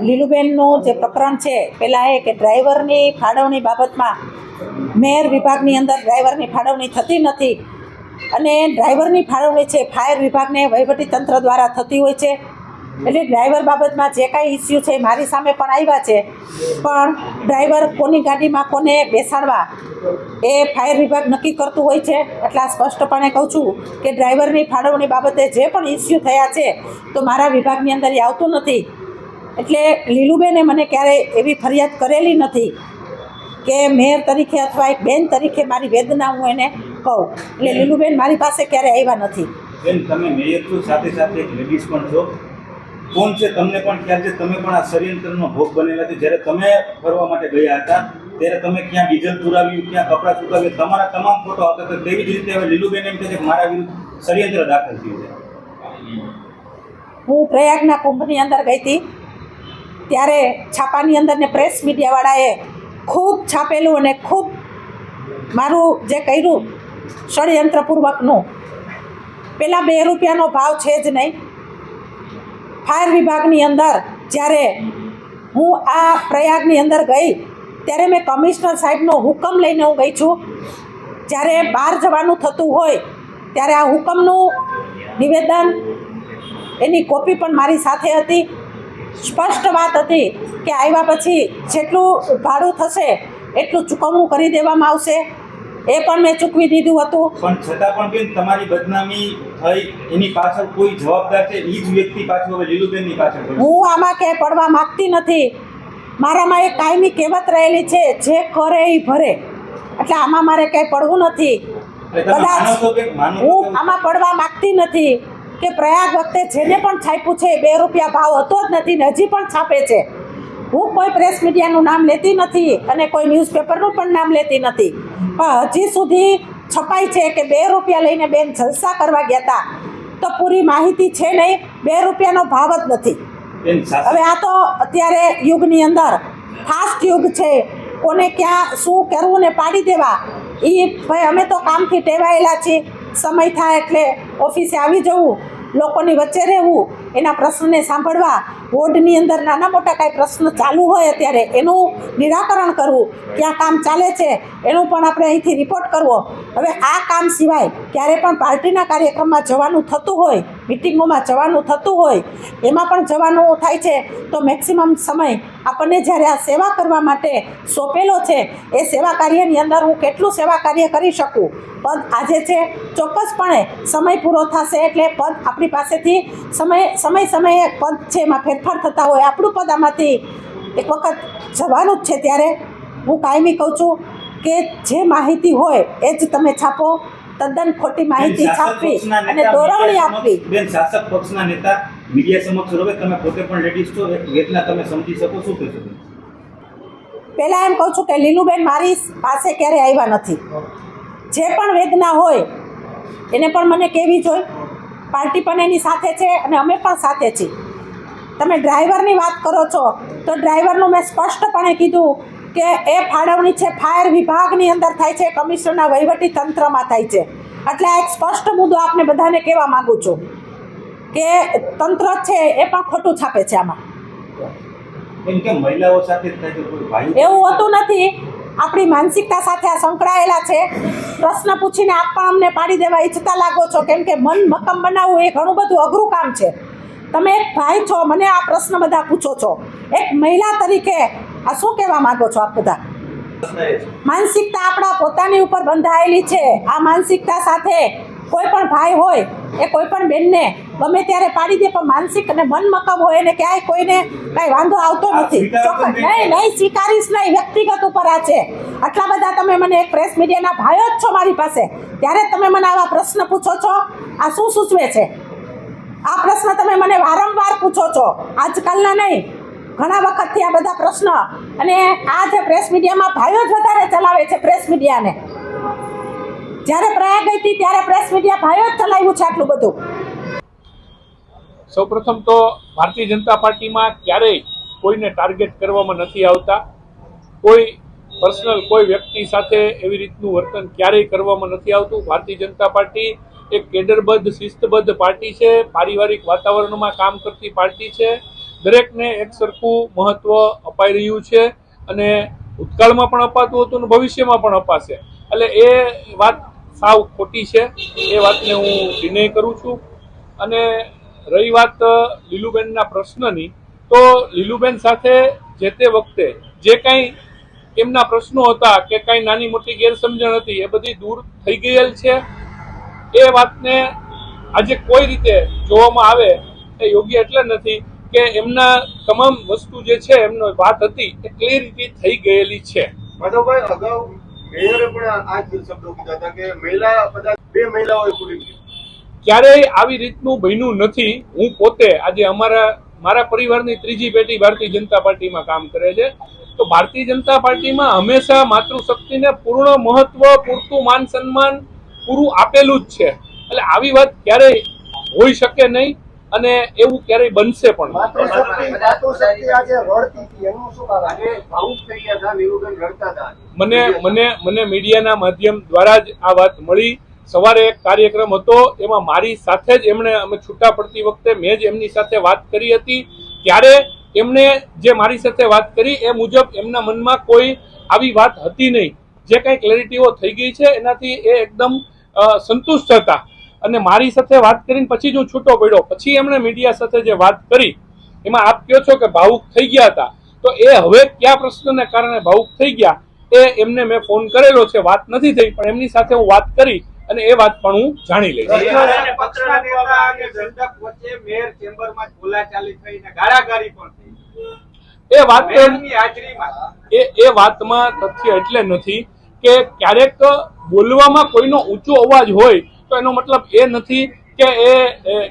લીલુબેનનું જે પ્રકરણ છે, પહેલાં એ કે ડ્રાઈવરની ફાળવણી બાબતમાં મેયર વિભાગની અંદર ડ્રાઈવરની ફાળવણી થતી નથી અને ડ્રાઈવરની ફાળવણી છે, ફાયર વિભાગને વહીવટી તંત્ર દ્વારા થતી હોય છે. એટલે ડ્રાઈવર બાબતમાં જે કાંઈ ઇસ્યુ છે મારી સામે પણ આવ્યા છે. પણ ડ્રાઈવર કોની ગાડીમાં કોને બેસાડવા એ ફાયર વિભાગ નક્કી કરતું હોય છે. એટલે સ્પષ્ટપણે કહું છું કે ડ્રાઈવરની ફાળવણી બાબતે જે પણ ઇસ્યુ થયા છે, તો મારા વિભાગની અંદર એ આવતું નથી. એટલે લીલુબેને મને ક્યારેય એવી ફરિયાદ કરેલી નથી કે મેયર તરીકે અથવા એક બેન તરીકે મારી વેદના હું એને કહું. એટલે લીલુબેન મારી પાસે ક્યારે આવ્યા નથી. બેન તમે મેયર છો સાથે સાથે એક લેડીઝ પણ છો. કોણ છે તમને પણ ખ્યાલ છે તમે પણ આ ષડયંત્રનો ભોગ બનેલા છે. જ્યારે તમે ફરવા માટે ગયા હતા ત્યારે તમે ક્યાં ડીઝલ પુરાવ્યું ક્યાં કપડાં ચૂકવ્યું તમારા તમામ ફોટો હતા. તો તેવી જ રીતે હવે લીલુબેન એમ કહે છે કે મારા વિરુદ્ધ ષડયંત્ર દાખલ થયું છે. હું પ્રયાગના કુંભની અંદર ગઈ હતી. ત્યારે છાપાની અંદર ને પ્રેસ મીડિયાવાળાએ ખૂબ છાપેલું અને ખૂબ મારું જે કર્યું ષડયંત્રપૂર્વકનું. પહેલાં બે રૂપિયાનો ભાવ છે જ નહીં. ફાયર વિભાગની અંદર જ્યારે હું આ પ્રયાગની અંદર ગઈ, ત્યારે મેં કમિશનર સાહેબનો હુકમ લઈને હું ગઈ છું. જ્યારે બહાર જવાનું થતું હોય, ત્યારે આ હુકમનું નિવેદન એની કોપી પણ મારી સાથે હતી. સ્પષ્ટ વાત હતી કે આવ્યા પછી જેટલું ભાડું થશે એટલું ચૂકવણું કરી દેવામાં આવશે. એ પણ મેં ચૂકવી દીધું હતું. પણ છતાં પણ બેન તમારી બદનામી થઈ એની પાછળ કોઈ જવાબદાર છે? એ જ વ્યક્તિ પાછળ હવે લીલુબેનની પાછળ હું આમાં ક્યાંય પડવા માગતી નથી. મારામાં એક કાયમી કહેવત રહેલી છે જે કરે એ ભરે. એટલે આમાં મારે ક્યાંય પડવું નથી. એટલે તમે માનો છો કે માનો છો હું આમાં પડવા માગતી નથી. કે પ્રયાગ વખતે જેને પણ છાપ્યું છે બે રૂપિયા ભાવ હતો જ નથી ને હજી પણ છાપે છે. હું કોઈ પ્રેસ મીડિયાનું નામ લેતી નથી અને કોઈ ન્યૂઝપેપરનું પણ નામ લેતી નથી. પણ હજી સુધી છપાય છે કે બે રૂપિયા લઈને બેન જલસા કરવા ગયા હતા તો પૂરી માહિતી છે નહીં બે રૂપિયાનો ભાવ જ નથી. હવે આ તો અત્યારે યુગની અંદર ફાસ્ટ યુગ છે. કોને ક્યાં શું કરવું ને પાડી દેવા? એ ભાઈ અમે તો કામથી ટેવાયેલા છીએ. સમય થાય એટલે ઓફિસે આવી જવું. લોકોની વચ્ચે રહેવું એના પ્રશ્નને સાંભળવા વોર્ડની અંદર નાના મોટા કાંઈ પ્રશ્ન ચાલુ હોય અત્યારે, એનું નિરાકરણ કરવું, ક્યાં કામ ચાલે છે, એનું પણ આપણે અહીંથી રિપોર્ટ કરવો. હવે આ કામ સિવાય ક્યારે પણ પાર્ટીના કાર્યક્રમમાં જવાનું થતું હોય મિટિંગોમાં જવાનું થતું હોય, એમાં પણ જવાનું થાય છે, તો મેક્સિમમ સમય આપણને જ્યારે આ સેવા કરવા માટે સોંપેલો છે, એ સેવા કાર્યની અંદર હું કેટલું સેવા કાર્ય કરી શકું? પદ આજે છે, ચોક્કસપણે સમય પૂરો થશે એટલે પદ આપણી પાસેથી સમય સમય સમયે પદ છે એમાં ફેરફાર થતા હોય આપણું પદ આમાંથી એક વખત જવાનું જ છે ત્યારે હું કાયમી કહું છું કે જે માહિતી હોય એ જ તમે છાપો તદ્દન ખોટી માહિતી છાપવી અને દોરવણી આપવી. બેન શાસક પક્ષના નેતા મીડિયા સમક્ષ રવે તમે પોતે પણ લેડીઝ છો વેદના તમે સમજી શકો શું કહેશો બેન? પહેલાં એમ કહું છું કે લીલુબેન મારી પાસે ક્યારે આવ્યા નથી. જે પણ વેદના હોય એને પણ મને કહેવી જોઈએ. પાર્ટી પણ એની સાથે છે અને અમે પણ સાથે છીએ. તમે ડ્રાઈવરની વાત કરો છો તો ડ્રાઈવરનું મેં સ્પષ્ટપણે કીધું કે એ ફાળવણી છે ફાયર વિભાગની અંદર થાય છે કમિશનરના વહીવટી તંત્રમાં થાય છે. એટલે આ એક સ્પષ્ટ મુદ્દો આપને બધાને કહેવા માગું છું કે તંત્ર છે એ પણ ખોટું છાપે છે આમાં. એવું હોતું નથી. આપણી માનસિકતા સાથે આ સંકળાયેલા છે. પ્રશ્ન પૂછીને આપ પણ અમને પાડી દેવા ઈચ્છતા લાગો છો, કેમ કે મન મક્કમ બનાવવું એ ઘણું બધું અઘરું કામ છે. તમે એક ભાઈ છો, મને આ પ્રશ્ન બધા પૂછો છો. એક મહિલા તરીકે આ શું કહેવા માંગો છો આપ બધા? માનસિકતા આપણા પોતાની ઉપર બંધાયેલી છે. આ માનસિકતા સાથે કોઈ પણ ભાઈ હોય એ કોઈ પણ બેનને ગમે ત્યારે પાડી દે પણ માનસિક અને મન મકમ હોય એને ક્યાંય કોઈને કાંઈ વાંધો આવતો નથી. ચોક્કસ. નહીં. નહીં સ્વીકારીશ નહીં. વ્યક્તિગત ઉપર આ છે. આટલા બધા તમે મને એક પ્રેસ મીડિયાના ભાઈઓ જ છો મારી પાસે. ત્યારે તમે મને આવા પ્રશ્ન પૂછો છો. આ શું સૂચવે છે? આ પ્રશ્ન તમે મને વારંવાર પૂછો છો. આજકાલના નહીં. ઘણા વખતથી આ બધા પ્રશ્ન અને આ જે પ્રેસ મીડિયામાં ભાઈઓ જ વધારે ચલાવે છે પ્રેસ મીડિયાને જ્યારે પ્રયાગ હતી ત્યારે પ્રેસ મીડિયા ભાઈઓ જ ચલાવ્યું છે આટલું બધું. સૌપ્રથમ તો ભારતીય જનતા પાર્ટીમાં ક્યારેય કોઈને ટાર્ગેટ કરવામાં નથી આવતા. કોઈ પર્સનલ કોઈ વ્યક્તિ સાથે એવી રીતનું વર્તન ક્યારેય કરવામાં નથી આવતું. ભારતીય જનતા પાર્ટી એક કેડરબદ્ધ, શિસ્તબદ્ધ પાર્ટી છે. પારિવારિક વાતાવરણમાં કામ કરતી પાર્ટી છે. દરેકને એક સરખું મહત્વ અપાઈ રહ્યું છે અને ભૂતકાળમાં પણ અપાતું હતું અને ભવિષ્યમાં પણ અપાશે. એટલે એ વાત સાવ ખોટી છે. એ વાતને હું ડિને કરું છું. અને રહી વાત લીલુબેનના પ્રશ્નની, તો લીલુબેન સાથે જે તે વખતે જે કાંઈ એમના પ્રશ્નો હતા કે કાંઈ નાની મોટી ગેરસમજણ હતી, એ બધી દૂર થઈ ગયેલ છે. એ વાતને આજે કોઈ રીતે જોવામાં આવે એ યોગ્ય એટલે નથી કે એમના તમામ વસ્તુ જે છે, એમનો વાત હતી, એ ક્લિયરિટી થઈ ગયેલી છે. માધવભાઈ, અગાઉ મેયરે શબ્દો કીધા હતા કે મહિલા બધા બે મહિલાઓએ પૂરી ક્યારેય આવી રીતનું બન્યું નથી. હું પોતે આજે અમારા મારા પરિવારની ત્રીજી પેઢી ભારતીય જનતા પાર્ટીમાં કામ કરે છે. તો ભારતીય જનતા પાર્ટીમાં હંમેશા માતૃશક્તિને પૂર્ણ મહત્વ, પૂરતું માન સન્માન પૂરું આપેલું જ છે. એટલે આવી વાત ક્યારેય હોઈ શકે નહીં. અને એવું ક્યારેય બનશે પણ નહીં. માતૃશક્તિ માતૃશક્તિ આજે રડતી હતી. એનું શું કારણ? આજે ભાવુક થઈ ગયા હતા નીરુબેન રડતા હતા મને મને મને મીડિયાના માધ્યમ દ્વારા જ આ વાત મળી. સવારે એક કાર્યક્રમ હતો એમાં મારી સાથે જ એમણે અમે છૂટા પડતી વખતે મેં જ એમની સાથે વાત કરી હતી. ત્યારે એમણે જે મારી સાથે વાત કરી એ મુજબ એમના મનમાં કોઈ આવી વાત હતી નહીં. જે કાંઈ ક્લેરિટીઓ થઈ ગઈ છે એનાથી એ એકદમ સંતુષ્ટ હતા. અને મારી સાથે વાત કરીને પછી જ હું છૂટો પડ્યો. પછી એમણે મીડિયા સાથે જે વાત કરી એમાં આપ કહો છો કે ભાવુક થઈ ગયા હતા. તો એ હવે કયા પ્રશ્નને કારણે ભાવુક થઈ ગયા એ એમને મેં ફોન કરેલો છે. વાત નથી થઈ પણ એમની સાથે હું વાત કરી અને એ વાત પણ હું જાણી લઈશ. એ વાત એ એ વાતમાં તથ્ય એટલે નથી કે ક્યારેક બોલવામાં કોઈનો ઊંચો અવાજ હોય તો એનો મતલબ એ નથી કે એ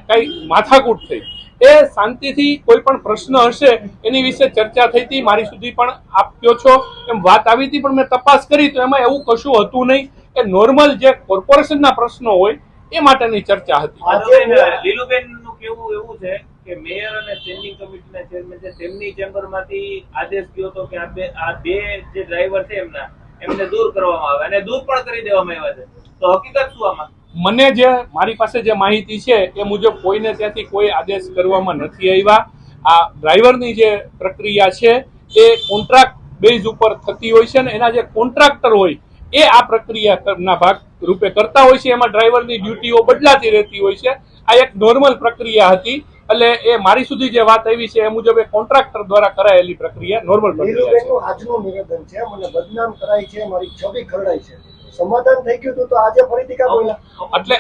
કઈ માથાકૂટ થઈ. એ શાંતિથી કોઈ પણ પ્રશ્ન હશે એની વિશે ચર્ચા થઈ હતી મારી સુધી પણ આપ્યો છો એમ વાત આવી હતી પણ મેં તપાસ કરી તો એમાં એવું કશું હતું નહીં. એ નોર્મલ જે કોર્પોરેશનના પ્રશ્નો હોય એ માટેની ચર્ચા હતી. આજે લીલુબેનનું કેવું એવું છે કે મેયર અને સ્ટેન્ડિંગ કમિટીના ચેરમેન છે તેમની ચેમ્બરમાંથી આદેશ ગયો હતો કે આ બે આ બે જે ડ્રાઈવર છે એમના એમને દૂર કરવામાં આવે. અને દૂર પણ કરી દેવામાં આવ્યા છે. તો હકીકત શું આમાં? મને જે મારી પાસે જે માહિતી છે એ મુજબ કોઈને ત્યાંથી કોઈ આદેશ કરવામાં નથી આવ્યા. આ ડ્રાઈવરની જે પ્રક્રિયા છે એ કોન્ટ્રાક્ટ બેઝ ઉપર થતી હોય છે અને એના જે કોન્ટ્રાક્ટર હોય એ આ પ્રક્રિયાના ભાગ રૂપે કરતા હોય છે. એમાં ડ્રાઈવરની ડ્યુટીઓ બદલાતી રહેતી હોય છે. આ એક નોર્મલ પ્રક્રિયા હતી. એટલે એ મારી સુધી જે વાત આવી છે એ મુજબ એ કોન્ટ્રાક્ટર દ્વારા કરાયેલી પ્રક્રિયા નોર્મલ પ્રક્રિયા આજનું નિવેદન છે. મને બદનામ કરાય છે. મારી છબી ખરડાય છે. સમાધાન થઈ ગયું હતું તો આજે ફરીથી કા બોલ્યા? એટલે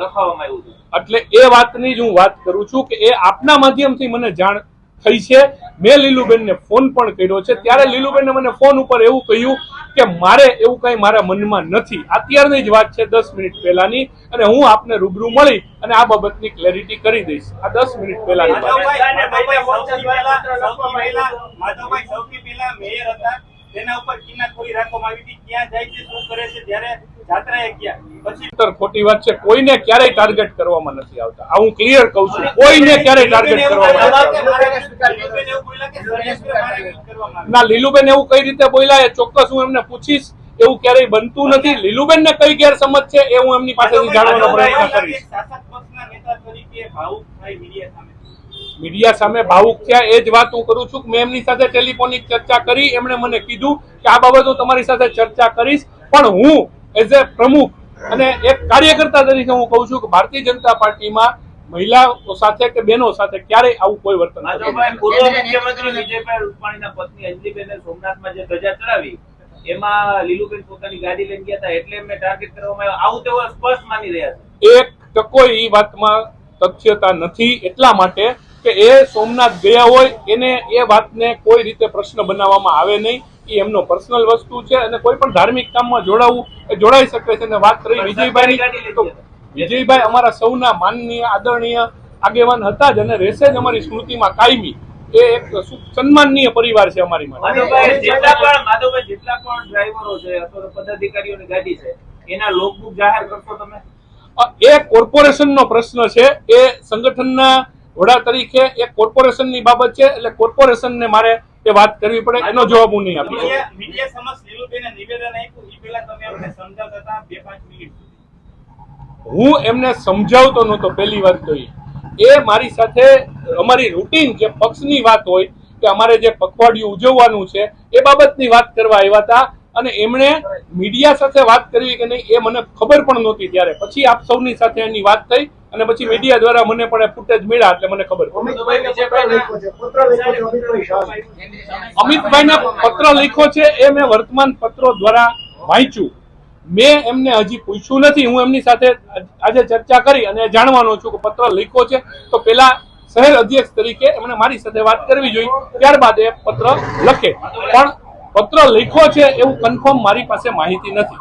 લખાવવામાં આવ્યું હતું. એટલે એ વાતની જ હું વાત કરું છું કે એ આપના માધ્યમથી મને જાણ થઈ છે. મેં લીલુબેનને ફોન પણ કર્યો છે. ત્યારે લીલુબેને મને ફોન ઉપર એવું કહ્યું કે મારે એવું કઈ મારા મનમાં નથી. અત્યારની જ વાત છે દસ મિનિટ પહેલાની અને હું આપને રૂબરૂ મળી અને આ બાબતની ક્લેરિટી કરી દઈશ. આ દસ મિનિટ પહેલાની વાત. માધવભાઈ સૌથી પહેલા સૌથી પહેલા માધવભાઈ સૌથી પહેલા મેયર હતા તેના ઉપર કિનાખોરી રાખવામાં આવી હતી. ક્યાં જાય છે શું કરે છે જ્યારે જાત્રાએ ગયા. પછી ખોટી વાત છે કોઈને ક્યારેય ટાર્ગેટ કરવામાં નથી આવતા. આ હું ક્લિયર કહું છું. કોઈને ક્યારેય ટાર્ગેટ કરવામાં. ના લીલુબેન એવું કઈ રીતે બોલ્યા એ ચોક્કસ હું એમને પૂછીશ. એવું ક્યારેય બનતું નથી. લીલુબેન ને કઈ ગેરસમજ છે એ હું એમની પાસેથી જાણવાનો પ્રયત્ન કરીશ. શાસક પક્ષના નેતા તરીકે ભાવુક થાય મીડિયા સામે. મીડિયા સામે ભાવુક થયા એ જ વાત હું કરું છું કે મેં એમની સાથે ટેલિફોનિક ચર્ચા કરી એમણે મને કીધું કે આ બાબત હું તમારી સાથે ચર્ચા કરીશ પણ હું એઝ એ પ્રમુખ અને એક કાર્યકર્તા તરીકે હું કહું છું કે ભારતીય જનતા પાર્ટીમાં મહિલાઓ સાથે કે બહેનો સાથે ક્યારેય આવું કોઈ વર્તન પૂર્વ મુખ્યમંત્રી વિજયભાઈ રૂપાણીના પત્ની અંજલિબેને સોમનાથમાં જે ધજા ચડાવી એમાં લીલુબેન પોતાની ગાડી લઈને ગયા હતા એટલે એમને ટાર્ગેટ કરવામાં આવ્યા. આવું તેઓ સ્પષ્ટ માની રહ્યા છે. એક ટકો એ વાતમાં તથ્યતા નથી એટલા માટે કે એ સોમનાથ ગયા હોય એને એ વાતને કોઈ રીતે પ્રશ્ન બનાવવામાં આવે નહીં. એ એમનો પર્સનલ વસ્તુ છે અને કોઈ પણ ધાર્મિક કામમાં જોડાવું એ જોડાઈ શકે છે. અને વાત કરી વિજયભાઈ તો વિજયભાઈ અમારા સૌના માનનીય આદરણીય આગેવાન હતા જ અને રહેશે જ અમારી સ્મૃતિમાં કાયમી. એ એક સન્માનનીય પરિવાર છે અમારી માટે. જેટલા પણ માધવભાઈ જેટલા પણ ડ્રાઈવરો છે અથવા પદાધિકારીઓની ગાડી છે એના લોકબુક જાહેર કરશો તમે? એ કોર્પોરેશનનો પ્રશ્ન છે. એ સંગઠનના વડા તરીકે એ કોર્પોરેશનની બાબત છે એટલે કોર્પોરેશનને મારે એ વાત કરવી પડે. એનો જવાબ હું નહીં આપી. મીડિયા મીડિયા સમક્ષ લીલુબેને નિવેદન આપ્યું. એ પહેલા તમે અમને સમજાવતા હતા બે પાંચ મિનિટ હું એમને સમજાવતો નહોતો પહેલી વાત તો એ મારી સાથે અમારી રૂટીન જે પક્ષની વાત હોય કે અમારે જે પખવાડિયું ઉજવવાનું છે એ બાબતની વાત કરવા આવ્યા હતા. અને એમણે મીડિયા સાથે વાત કરવી કે નહીં એ મને ખબર પણ નહોતી ત્યારે. પછી આપ સૌની સાથે એની વાત થઈ અને પછી મીડિયા દ્વારા મને પણ ફૂટેજ મળ્યા એટલે મને ખબર પડી. પત્ર લખ્યો છે પત્ર લખ્યો છે અમિતભાઈ પત્ર લખ્યો છે એ મેં વર્તમાન પત્રો દ્વારા વાંચ્યું. મેં એમને હજી પૂછ્યું નથી. હું એમની સાથે આજે ચર્ચા કરી અને જાણવાનો છું કે પત્ર લખ્યો છે. તો પેલા શહેર અધ્યક્ષ તરીકે એમણે મારી સાથે વાત કરવી જોઈએ. ત્યારબાદ એ પત્ર લખે. પણ પત્ર લખ્યો છે એવું કન્ફર્મ મારી પાસે માહિતી નથી.